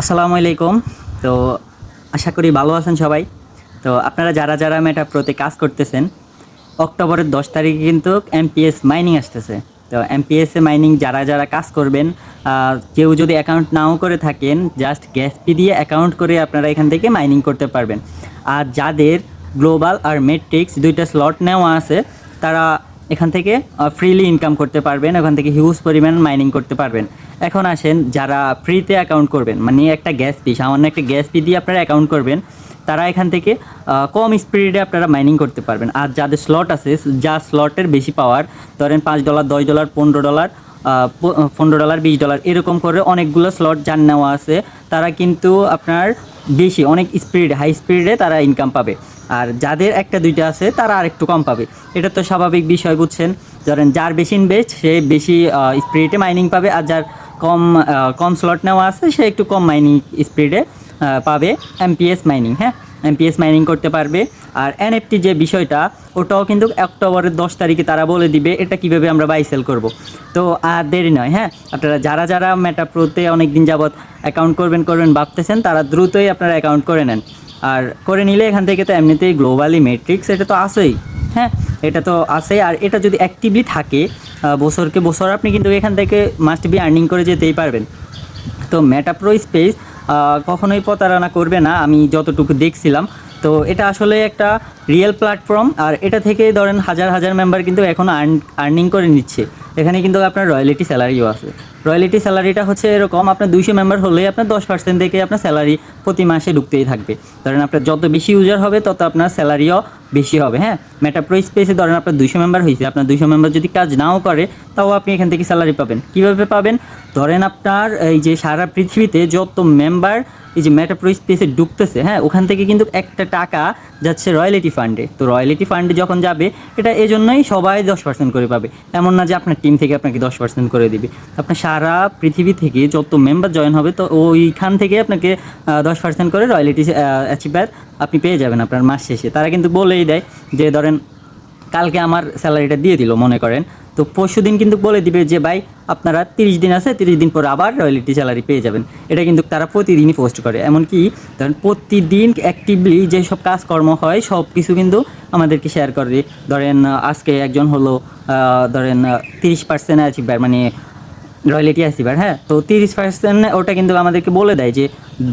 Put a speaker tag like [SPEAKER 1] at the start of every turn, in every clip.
[SPEAKER 1] আসসালামু আলাইকুম। তো আশা করি ভালো আছেন সবাই। তো আপনারা যারা যারা মেটা প্রতি কাজ করতেছেন, অক্টোবরের দশ তারিখে কিন্তু এমপিএস মাইনিং আসতেছে। তো এমপিএসে মাইনিং যারা যারা কাজ করবেন কেউ যদি অ্যাকাউন্ট নাও করে থাকেন জাস্ট গ্যাস পি দিয়ে অ্যাকাউন্ট করে আপনারা এখান থেকে মাইনিং করতে পারবেন। আর যাদের গ্লোবাল আর মেট্রিক্স দুইটা স্লট নেওয়া আছে, তারা এখান থেকে ফ্রিলি ইনকাম করতে পারবেন, ওখান থেকে হিউজ পরিমাণ মাইনিং করতে পারবেন। এখন আসেন, যারা ফ্রিতে অ্যাকাউন্ট করবেন মানে একটা গ্যাস পি সামান্য একটা গ্যাস পি দিয়ে আপনারা অ্যাকাউন্ট করবেন, তারা এখান থেকে কম স্পিডে আপনারা মাইনিং করতে পারবেন। আর যাদের স্লট আছে, যা স্লটের বেশি পাওয়ার ধরেন পাঁচ ডলার দশ ডলার পনেরো ডলার পনেরো ডলার বিশ ডলার এরকম করে অনেকগুলো স্লট যার নেওয়া আছে, তারা কিন্তু আপনার বেশি, অনেক স্পিড হাই স্পিডে তারা ইনকাম পাবে। আর যাদের একটা দুইটা আছে, তারা আর একটু কম পাবে। এটা তো স্বাভাবিক বিষয়, বুঝছেন? ধরেন যার বেশি ইনভেস্ট সে বেশি স্পিডে মাইনিং পাবে, আর যার কম কম স্লট নেওয়া আছে, সে একটু কম মাইনিং স্পিডে পাবে এমপিএস মাইনিং হ্যাঁ? এমপিএস মাইনিং করতে পারবে। আর এনএফটি যে বিষয়টা, ওটাও কিন্তু অক্টোবরের দশ তারিখে তারা বলে দিবে, এটা কীভাবে আমরা বাই সেল করব। তো, আর দেরি নয় হ্যাঁ? আপনারা যারা যারা মেটা প্রোতে অনেক দিন যাবৎ অ্যাকাউন্ট করবেন করবেন ভাবতেছেন, তারা দ্রুতই আপনারা অ্যাকাউন্ট করে নেন। আর করে নিলে এখান থেকে তো এমনিতেই গ্লোবালি মেট্রিক্স এটা তো আসেই হ্যাঁ এটা তো আছে আর এটা যদি অ্যাক্টিভলি থাকে বছরকে বছর আপনি কিন্তু এখান থেকে মাস্ট বি আর্নিং করে যেতেই পারবেন। তো মেটাপ্রো স্পেস কখনোই প্রতারণা করবে না, আমি যতটুকু দেখছিলাম। তো এটা আসলে একটা রিয়েল প্ল্যাটফর্ম আর এটা থেকে ধরেন হাজার হাজার মেম্বার কিন্তু এখন আর্ন আর্নিং করে নিচ্ছে। এখানে কিন্তু আপনার রয়্যালিটি স্যালারিও আছে। রয়্যালিটি স্যালারিটা হচ্ছে এরকম, আপনার দুইশো মেম্বার হলেই আপনার দশ পার্সেন্ট থেকে আপনার স্যালারি প্রতি মাসে ঢুকতেই থাকবে। ধরেন আপনার যত বেশি ইউজার হবে, তত আপনার স্যালারিও বেশি হবে হ্যাঁ? মেটাপ্রো স্পেসে ধরেন আপনার দুইশো মেম্বার হয়েছে, আপনার দুইশো মেম্বার যদি কাজ নাও করে, তাও আপনি এখান থেকে স্যালারি পাবেন। কীভাবে পাবেন? ধরেন আপনার এই যে সারা পৃথিবীতে যত মেম্বার এই যে মেটাপ্রো স্পেসে ঢুকতেছে হ্যাঁ ওখান থেকে কিন্তু একটা টাকা যাচ্ছে রয়্যালিটি ফান্ডে তো রয়্যালিটি ফান্ডে যখন যাবে, এটা এই জন্যই সবাই দশ পার্সেন্ট করে পাবে। এমন না যে আপনার টিম থেকে আপনাকে দশ পার্সেন্ট করে দিবে। আপনার সারা পৃথিবী থেকে যত মেম্বার জয়েন হবে, তো ওইখান থেকে আপনাকে দশ পার্সেন্ট করে রয়্যালিটি অ্যাচিভার আপনি পেয়ে যাবেন আপনার মাস শেষে। তারা কিন্তু বলেই দেয় যে, ধরেন, কালকে আমার স্যালারিটা দিয়ে দিল, মনে করেন। তো পরশু দিন কিন্তু বলে দিবে যে, ভাই আপনারা তিরিশ দিন আছে, তিরিশ দিন পর আবার রয়্যালিটি স্যালারি পেয়ে যাবেন। এটা কিন্তু তারা প্রতিদিনই পোস্ট করে। এমনকি ধরেন প্রতিদিন অ্যাক্টিভলি যেসব কাজকর্ম হয়, সব কিছু কিন্তু আমাদেরকে শেয়ার করে। ধরেন আজকে একজন হলো ধরেন তিরিশ পার্সেন্ট অ্যাচিভার মানে রয়্যালিটি আসিবার হ্যাঁ? তো তিরিশ পার্সেন্ট ওটা কিন্তু আমাদেরকে বলে দেয় যে,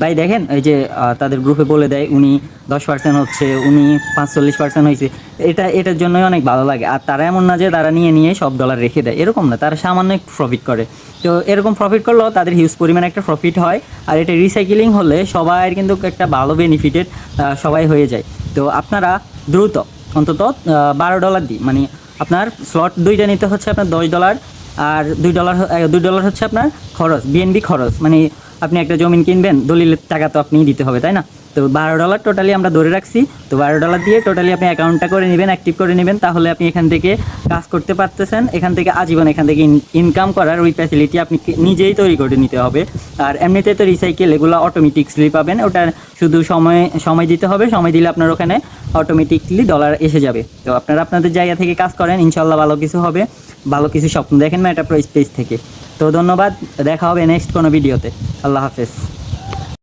[SPEAKER 1] ভাই, দেখেন, এই যে তাদের গ্রুপে বলে দেয়, উনি দশ পার্সেন্ট হচ্ছে, উনি পাঁচচল্লিশ পার্সেন্ট হয়েছে। এটা, এটার জন্যই অনেক ভালো লাগে। আর তারা এমন না যে তারা নিয়ে নিয়ে সব ডলার রেখে দেয়, এরকম না। তারা সামান্য একটু প্রফিট করে। তো এরকম প্রফিট করলেও তাদের হিউজ পরিমাণে একটা প্রফিট হয়। আর এটা রিসাইকেলিং হলে সবাই কিন্তু একটা ভালো বেনিফিটেড সবাই হয়ে যায়। তো আপনারা দ্রুত, অন্তত বারো ডলার দিই মানে আপনার স্লট দুইটা নিতে হচ্ছে আপনার দশ ডলার আর দুই ডলার দুই ডলার হচ্ছে আপনার খরচ বিএনবি খরচ। মানে আপনি একটা জমিন কিনবেন, দলিলের টাকা তো আপনি দিতে হবে, তাই না? তো বারো ডলার টোটালি আমরা ধরে রাখছি। তো বারো ডলার দিয়ে টোটালি আপনি অ্যাকাউন্টটা করে নেবেন অ্যাক্টিভ করে নেবেন, তাহলে আপনি এখান থেকে কাজ করতে পারতেছেন। এখান থেকে আজীবন এখান থেকে ইনকাম করার ওই ফ্যাসিলিটি আপনি নিজেই তৈরি করে নিতে হবে। আর এমনিতে তো রিসাইকেল এগুলো অটোমেটিকলি পাবেন। ওটা শুধু সময় সময় দিতে হবে। সময় দিলে আপনার ওখানে অটোমেটিকলি ডলার এসে যাবে। তো আপনারা আপনাদের জায়গা থেকে কাজ করেন ইনশাল্লাহ ভালো কিছু হবে। ভালো কিছু স্বপ্ন দেখেন ম্যাটাপ্রো স্পেস থেকে। তো ধন্যবাদ। দেখা হবে নেক্সট কোনো ভিডিওতে আল্লাহ হাফেজ।